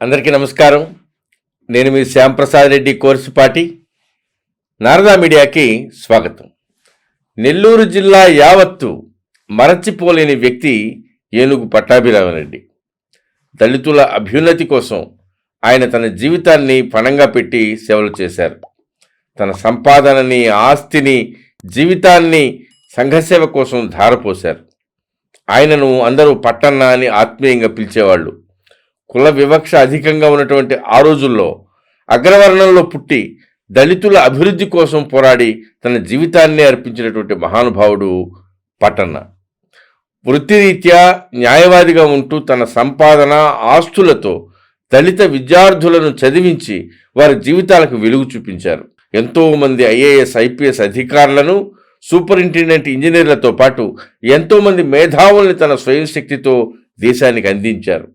అందరికీ నమస్కారం. నేను మీ శ్యాంప్రసాద్ రెడ్డి కోర్సుపాటి నారదా మీడియాకి స్వాగతం. నెల్లూరు జిల్లా యావత్తు మరచిపోలేని వ్యక్తి ఏనుగు పట్టాభిరామరెడ్డి దళితుల అభ్యున్నతి కోసం ఆయన తన జీవితాన్ని పణంగా పెట్టి సేవలు చేశారు. తన సంపాదనని ఆస్తిని జీవితాన్ని సంఘసేవ కోసం ధారపోశారు. ఆయనను అందరూ పట్టన్న అని ఆత్మీయంగా పిలిచేవాళ్ళు. కుల వివక్ష అధికంగా ఉన్నటువంటి ఆ రోజుల్లో అగ్రవర్ణంలో పుట్టి దళితుల అభివృద్ధి కోసం పోరాడి తన జీవితాన్ని అర్పించినటువంటి మహానుభావుడు పట్టన్న. వృత్తిరీత్యా న్యాయవాదిగా ఉంటూ తన సంపాదన ఆస్తులతో దళిత విద్యార్థులను చదివించి వారి జీవితాలకు వెలుగు చూపించారు. ఎంతోమంది ఐఏఎస్ ఐపీఎస్ అధికారులను సూపరింటెండెంట్ ఇంజనీర్లతో పాటు ఎంతోమంది మేధావుల్ని తన స్వయం శక్తితో దేశానికి అందించారు.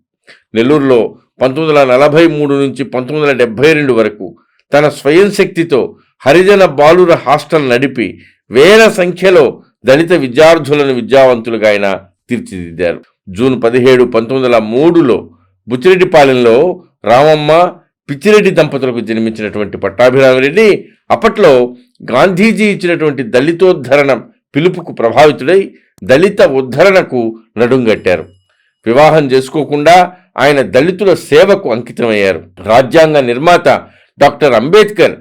నెల్లూరులో పంతొమ్మిది వందల నలభై మూడు నుంచి పంతొమ్మిది వందల డెబ్బై రెండు వరకు తన స్వయం శక్తితో హరిజన బాలుర హాస్టల్ నడిపి వేల సంఖ్యలో దళిత విద్యార్థులను విద్యావంతులుగా ఆయన తీర్చిదిద్దారు. జూన్ పదిహేడు పంతొమ్మిది వందల మూడులో బుచ్చిరెడ్డిపాలెంలో రామమ్మ పిచ్చిరెడ్డి దంపతులకు జన్మించినటువంటి పట్టాభిరామరెడ్డి అప్పట్లో గాంధీజీ ఇచ్చినటువంటి దళితోద్ధరణ పిలుపుకు ప్రభావితుడై దళిత ఉద్ధరణకు నడుంగట్టారు వివాహం చేసుకోకుండా ఆయన దళితుల సేవకు అంకితమయ్యారు. రాజ్యాంగ నిర్మాత డాక్టర్ అంబేద్కర్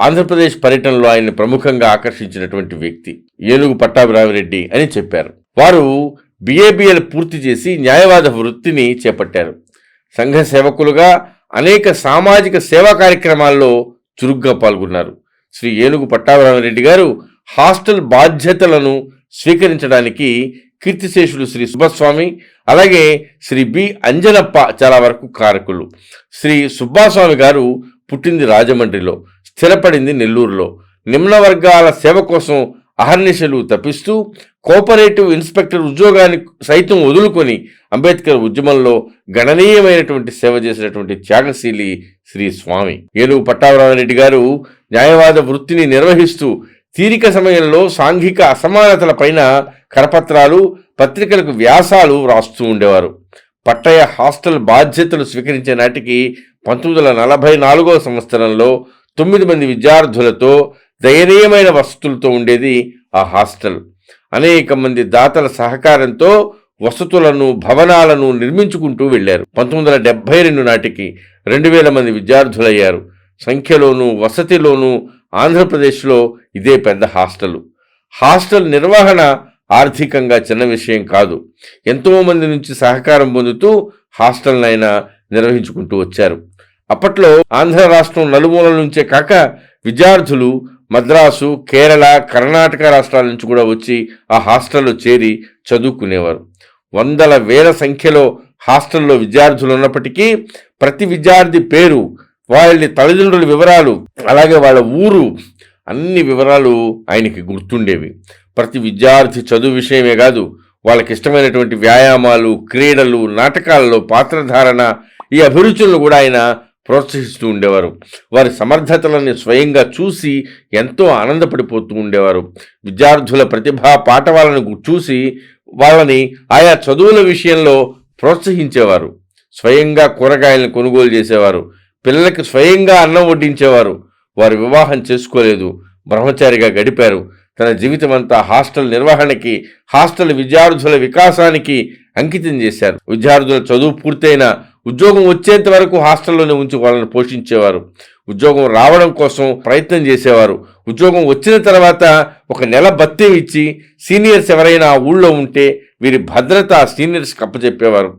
ఆంధ్రప్రదేశ్ పర్యటనలో ఆయన ప్రముఖంగా ఆకర్షించినటువంటి వ్యక్తి. ఏనుగు పట్టాభిరామిరెడ్డి అని చెప్పారు. వారు బిఏబిఎల్ పూర్తి చేసి న్యాయవాద వృత్తిని చేపట్టారు. సంఘ సేవకులుగా అనేక సామాజిక సేవా కార్యక్రమాల్లో చురుగ్గా పాల్గొన్నారు. శ్రీ ఏనుగు పట్టాభిరామిరెడ్డి గారు హాస్టల్ బాధ్యతలను స్వీకరించడానికి కీర్తిశేషులు శ్రీ సుబ్బస్వామి అలాగే శ్రీ బి అంజనప్ప చాలా వరకు కారకులు. శ్రీ సుబ్బాస్వామి గారు పుట్టింది రాజమండ్రిలో స్థిరపడింది నెల్లూరులో. నిమ్న వర్గాల సేవ కోసం అహర్నిశలు తప్పిస్తూ కోఆపరేటివ్ ఇన్స్పెక్టర్ ఉద్యోగాన్ని సైతం వదులుకొని అంబేద్కర్ ఉద్యమంలో గణనీయమైనటువంటి సేవ చేసినటువంటి త్యాగశీలి శ్రీ స్వామి. ఏనుగు పట్టాభరామరెడ్డి గారు న్యాయవాద వృత్తిని నిర్వహిస్తూ తీరిక సమయంలో సాంఘిక అసమానతలపైన కరపత్రాలు పత్రికలకు వ్యాసాలు వ్రాస్తూ ఉండేవారు. పట్టయ హాస్టల్ బాధ్యతలు స్వీకరించే నాటికి పంతొమ్మిది వందల నలభై నాలుగో సంవత్సరంలో తొమ్మిది మంది విద్యార్థులతో దయనీయమైన వసతులతో ఉండేది ఆ హాస్టల్. అనేక మంది దాతల సహకారంతో వసతులను భవనాలను నిర్మించుకుంటూ వెళ్ళారు పంతొమ్మిది వందల డెబ్బై రెండు నాటికి రెండు వేల మంది విద్యార్థులయ్యారు. సంఖ్యలోనూ వసతిలోనూ ఆంధ్రప్రదేశ్లో ఇదే పెద్ద హాస్టల్. హాస్టల్ నిర్వహణ ఆర్థికంగా చిన్న విషయం కాదు. ఎంతోమంది నుంచి సహకారం పొందుతూ హాస్టల్నైనా నిర్వహించుకుంటూ వచ్చారు. అప్పట్లో ఆంధ్ర రాష్ట్రం నలుమూలల నుంచే కాక విద్యార్థులు మద్రాసు కేరళ కర్ణాటక రాష్ట్రాల నుంచి కూడా వచ్చి ఆ హాస్టల్లో చేరి చదువుకునేవారు. వందల వేల సంఖ్యలో హాస్టల్లో విద్యార్థులు ఉన్నప్పటికీ ప్రతి విద్యార్థి పేరు వాళ్ళ తల్లిదండ్రుల వివరాలు అలాగే వాళ్ళ ఊరు అన్ని వివరాలు ఆయనకి గుర్తుండేవి. ప్రతి విద్యార్థి చదువు విషయమే కాదు వాళ్ళకి ఇష్టమైనటువంటి వ్యాయామాలు క్రీడలు నాటకాలలో పాత్రధారణ ఈ అభిరుచులను కూడా ఆయన ప్రోత్సహిస్తూ ఉండేవారు. వారి సమర్థతలని స్వయంగా చూసి ఎంతో ఆనందపడిపోతూ ఉండేవారు. విద్యార్థుల ప్రతిభా పాఠవాలను చూసి వాళ్ళని ఆయా చదువుల విషయంలో ప్రోత్సహించేవారు. స్వయంగా కూరగాయలను కొనుగోలు చేసేవారు. పిల్లలకి స్వయంగా అన్నం వడ్డించేవారు. వారు వివాహం చేసుకోలేదు. బ్రహ్మచారిగా గడిపారు. తన జీవితమంతా హాస్టల్ నిర్వహణకి హాస్టల్ విద్యార్థుల వికాసానికి అంకితం చేశారు. విద్యార్థుల చదువు పూర్తయిన ఉద్యోగం వచ్చేంత వరకు హాస్టల్లోనే ఉంచి వాళ్ళని పోషించేవారు. ఉద్యోగం రావడం కోసం ప్రయత్నం చేసేవారు. ఉద్యోగం వచ్చిన తర్వాత ఒక నెల భత్యం ఇచ్చి సీనియర్స్ ఎవరైనా ఆ ఊళ్ళో ఉంటే వీరి భద్రత సీనియర్స్ సీనియర్స్కి అప్పచెప్పేవారు.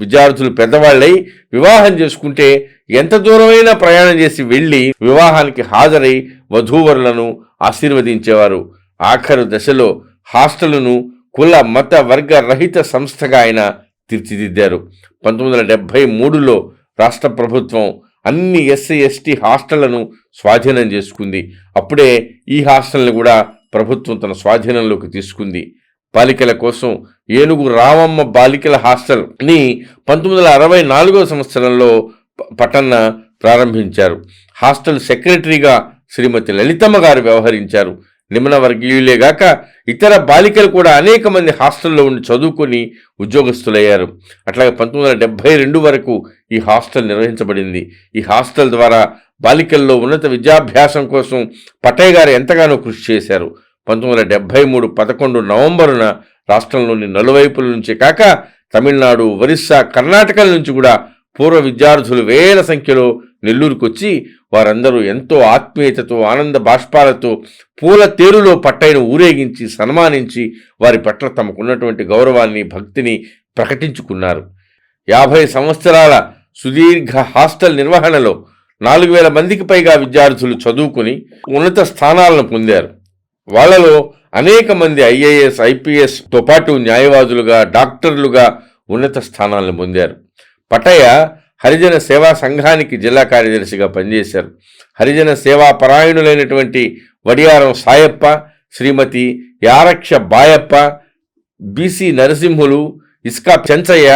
విద్యార్థులు పెద్దవాళ్ళై వివాహం చేసుకుంటే ఎంత దూరమైనా ప్రయాణం చేసి వెళ్ళి వివాహానికి హాజరై వధూవరులను ఆశీర్వదించేవారు. ఆఖరు దశలో హాస్టలును కుల మత వర్గ రహిత సంస్థగా ఆయన తీర్చిదిద్దారు. పంతొమ్మిది వందల డెబ్భై మూడులో రాష్ట్ర ప్రభుత్వం అన్ని ఎస్సీ ఎస్టీ హాస్టళ్ళను స్వాధీనం చేసుకుంది. అప్పుడే ఈ హాస్టల్ని కూడా ప్రభుత్వం తన స్వాధీనంలోకి తీసుకుంది. బాలికల కోసం ఏనుగు రామమ్మ బాలికల హాస్టల్ని పంతొమ్మిది వందల అరవై నాలుగో సంవత్సరంలో పటన్న ప్రారంభించారు. హాస్టల్ సెక్రటరీగా శ్రీమతి లలితమ్మ గారు వ్యవహరించారు. నిమ్న వర్గీయులేగాక ఇతర బాలికలు కూడా అనేక మంది హాస్టల్లో ఉండి చదువుకొని ఉద్యోగస్తులయ్యారు. అట్లాగే పంతొమ్మిది వందల డెబ్బై రెండు వరకు ఈ హాస్టల్ నిర్వహించబడింది. ఈ హాస్టల్ ద్వారా బాలికల్లో ఉన్నత విద్యాభ్యాసం కోసం పటయ్య గారు ఎంతగానో కృషి చేశారు. పంతొమ్మిది వందల డెబ్భై మూడు పదకొండు నవంబరున రాష్ట్రంలోని నలువైపుల నుంచి కాక తమిళనాడు ఒరిస్సా కర్ణాటకల నుంచి కూడా పూర్వ విద్యార్థులు వేల సంఖ్యలో నెల్లూరుకు వచ్చి వారందరూ ఎంతో ఆత్మీయతతో ఆనంద బాష్పాలతో పూల తేరులో పట్టైన ఊరేగించి సన్మానించి వారి పట్ల తమకున్నటువంటి గౌరవాన్ని భక్తిని ప్రకటించుకున్నారు. యాభై సంవత్సరాల సుదీర్ఘ హాస్టల్ నిర్వహణలో నాలుగు వేల మందికి పైగా విద్యార్థులు చదువుకుని ఉన్నత స్థానాలను పొందారు. వాళ్ళలో అనేక మంది ఐఏఎస్ ఐపీఎస్తో పాటు న్యాయవాదులుగా డాక్టర్లుగా ఉన్నత స్థానాలను పొందారు. పటయ్య హరిజన సేవా సంఘానికి జిల్లా కార్యదర్శిగా పనిచేశారు. హరిజన సేవా పరాయణులైనటువంటి వడియారం సాయప్ప శ్రీమతి యారక్ష బాయప్ప బీసీ నరసింహులు ఇస్కా చెంచయ్య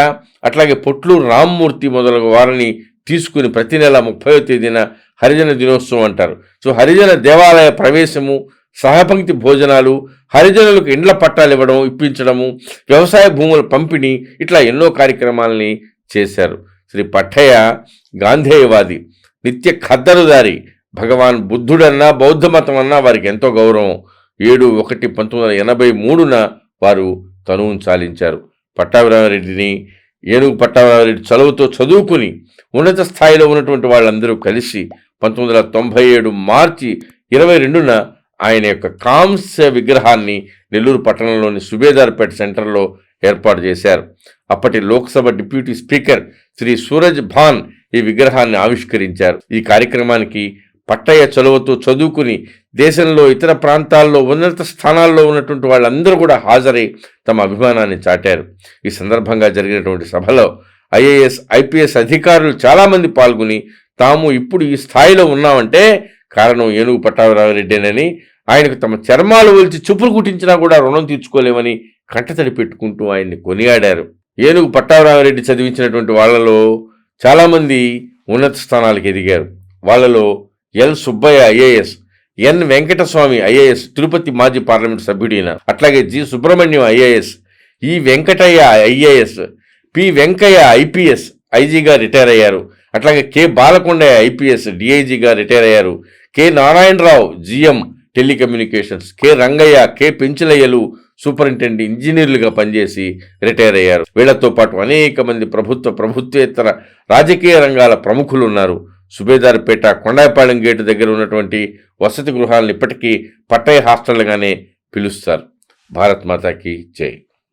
అట్లాగే పొట్లూరు రామ్మూర్తి మొదలగు వారిని తీసుకుని ప్రతి నెల ముప్పై తేదీన హరిజన దినోత్సవం అంటారు. సో హరిజన దేవాలయ ప్రవేశము సహపంక్తి భోజనాలు హరిజనులకు ఇండ్ల పట్టాలు ఇవ్వడం ఇప్పించడము వ్యవసాయ భూముల పంపిణీ ఇట్లా ఎన్నో కార్యక్రమాలని చేశారు. శ్రీ పట్టయ్య గాంధేయవాది నిత్య ఖద్దరుదారి. భగవాన్ బుద్ధుడన్నా బౌద్ధ మతం అన్నా వారికి ఎంతో గౌరవం. ఏడు ఒకటి పంతొమ్మిది వందల ఎనభై మూడున వారు తనువును చాలించారు. పట్టాభిరామరెడ్డిని ఏనుగు పట్టాభిరామరెడ్డి చదువుతో చదువుకుని ఉన్నత స్థాయిలో ఉన్నటువంటి వాళ్ళందరూ కలిసి పంతొమ్మిది వందల తొంభై ఏడు మార్చి ఇరవై రెండున ఆయన యొక్క కాంస్య విగ్రహాన్ని నెల్లూరు పట్టణంలోని సుబేదార్పేట సెంటర్లో ఏర్పాటు చేశారు. అప్పటి లోక్సభ డిప్యూటీ స్పీకర్ శ్రీ సూరజ్ భాన్ ఈ విగ్రహాన్ని ఆవిష్కరించారు. ఈ కార్యక్రమానికి పట్టయ్య చలువతో చదువుకుని దేశంలో ఇతర ప్రాంతాల్లో ఉన్నత స్థానాల్లో ఉన్నటువంటి వాళ్ళందరూ కూడా హాజరై తమ అభిమానాన్ని చాటారు. ఈ సందర్భంగా జరిగినటువంటి సభలో ఐఏఎస్ ఐపీఎస్ అధికారులు చాలామంది పాల్గొని తాము ఇప్పుడు ఈ స్థాయిలో ఉన్నామంటే కారణం ఏనుగు పట్టాభిరామరెడ్డేనని ఆయనకు తమ చర్మాలు ఒలిచి చూపులు కుట్టించినా కూడా రుణం తీర్చుకోలేమని కంటతడి పెట్టుకుంటూ ఆయన్ని కొనియాడారు. ఏనుగు పట్టాభిరామరెడ్డి చదివించినటువంటి వాళ్ళలో చాలామంది ఉన్నత స్థానాలకు ఎదిగారు. వాళ్ళలో L Subbaiah IAS N Venkataswamy IAS Tirupati మాజీ పార్లమెంట్ సభ్యుడైన అట్లాగే G Subrahmanyam IAS E Venkataiah IAS P Venkaiah IPS ఐజీగా retire అయ్యారు. అట్లాగే కె బాలకొండయ్య ఐపీఎస్ డిఐజీగా రిటైర్ అయ్యారు. K Narayanarao GM telecommunications K Rangaiah K పెంచలయ్యలు superintendent ఇంజనీర్లుగా పనిచేసి రిటైర్ అయ్యారు. వీళ్ళతో పాటు అనేక మంది ప్రభుత్వ ప్రభుత్వేతర రాజకీయ రంగాల ప్రముఖులు ఉన్నారు. సుబేదార్పేట కొండాయపాలెం గేటు దగ్గర ఉన్నటువంటి వసతి గృహాలను ఇప్పటికీ పట్టయ హాస్టల్గానే పిలుస్తారు. భారత్ మాతాకి జై.